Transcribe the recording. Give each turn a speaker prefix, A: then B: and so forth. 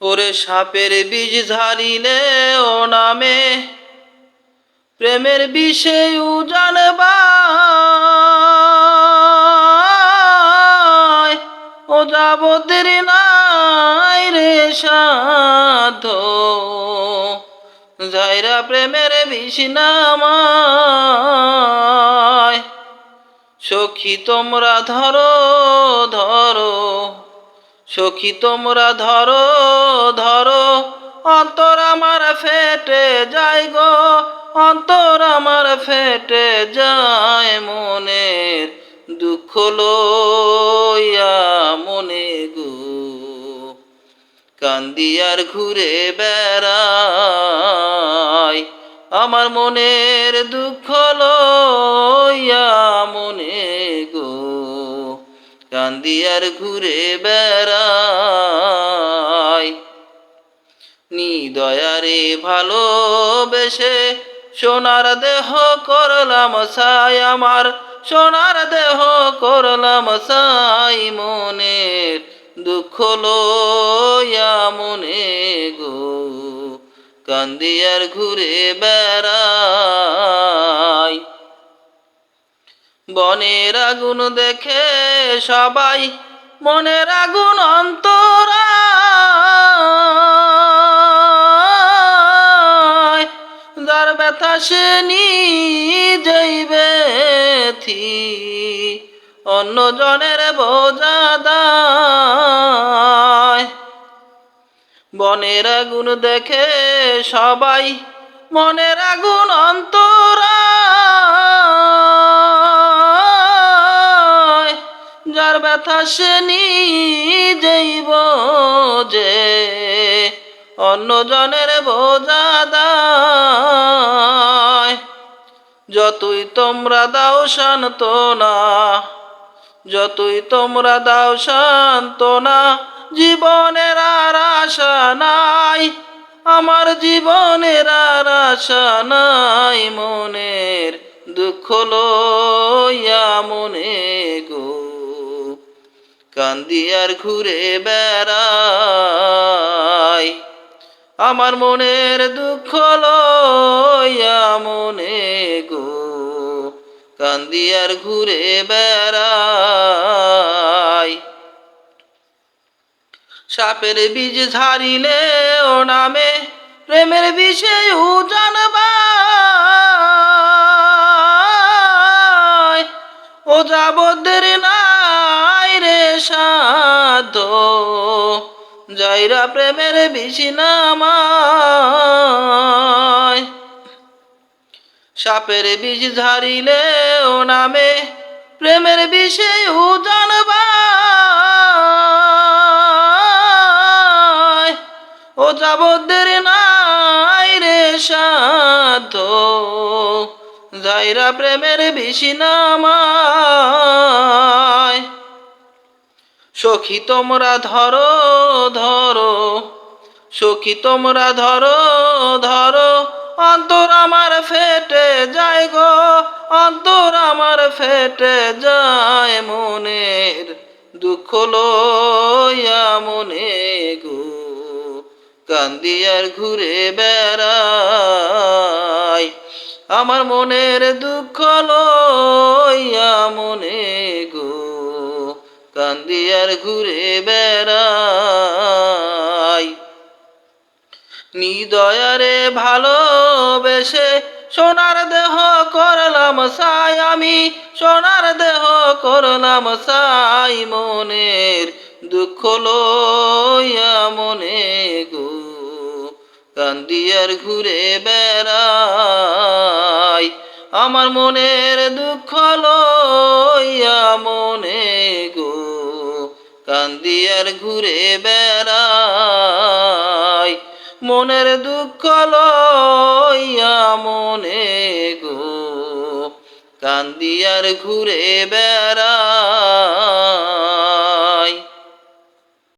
A: ওরে সাপের বীজ ঝারিলে ও নামে, প্রেমের বিষে জানবা ও যাবতের নাই রে সাধ যাইরা প্রেমের বিষ নামায়। সখী তোমরা ধরো ধরো। সখী তোমরা ধরো ধরো। অন্তর আমার ফেটে যায় গো, অন্তর আমার ফেটে যায় মনের দুঃখ লইয়া মনে গো। কান্দিয়ার ঘুরে বেড়াই, আমার মনের দুঃখ লইয়া কান্দিয়ার ঘুরে বেড়াই। নিদয়ারে ভালোবেসে সোনার দেহ করলাম সাই আমার সোনার দেহ করলাম সাই মনের দুঃখ লইয়া মনে গো, কান্দিয়ার ঘুরে বেড়াই। বনের আগুন দেখে সবাই মনের আগুন অন্তরা যার ব্যথা সে নিজেই ব্যথি। অন্য জনের বোঝা দায়। বনের আগুন দেখে সবাই মনের আগুন অন্তরা ব্যথা সে নিজেই বোঝে অন্য জনের বোঝা যতই তোমরা দাও শান্তনা যতই তোমরা দাও শান্তনা জীবনের আর আশা নাই। আমার জীবনের আর আশা নাই, মনের দুঃখ লইয়া মনে গো। কান্দিয়ার ঘুরে বেড়াই। আমার মনের দুঃখ লইয়া মনে গো কান্দিয়ার ঘুরে বেড়াই। সাপের বীজ ঝারিলে ও নামে, প্রেমের বিষে জানবা ও যাবদের নাই রে সাধ। যাইরা প্রেমের বিষ নামায়। সাপের বীজ ঝারিলে ও নামে, প্রেমের বিষে জানবা ও যাবদের নাই রে সাধ। যাইরা প্রেমের নামায়। সখী তোমরা ধরো ধরো। সখী তোমরা ধরো ধরো। অন্তর আমার ফেটে যায় গো, অন্তর আমার ফেটে যায় মনের দুঃখ লইয়া মনে গো। কান্দিয়ার ঘুরে বেড়াই, আমার মনের দুঃখ লইয়া মনে গো। কান্দিয়ার ঘুরে বেড়াই। নিদয়ারে ভালোবেসে সোনার দেহ করলাম সাই, আমি সোনার দেহ করলাম সাই মনের দুঃখ লইয়া মনে গো। কান্দিয়ার ঘুরে বেড়াই, আমার মনের দুঃখ লইয়া মনে গো। কান্দিয়ার ঘুরে বেড়াই। মনের দুঃখ লইয়া মনে গো কান্দিয়ার ঘুরে বেড়াই।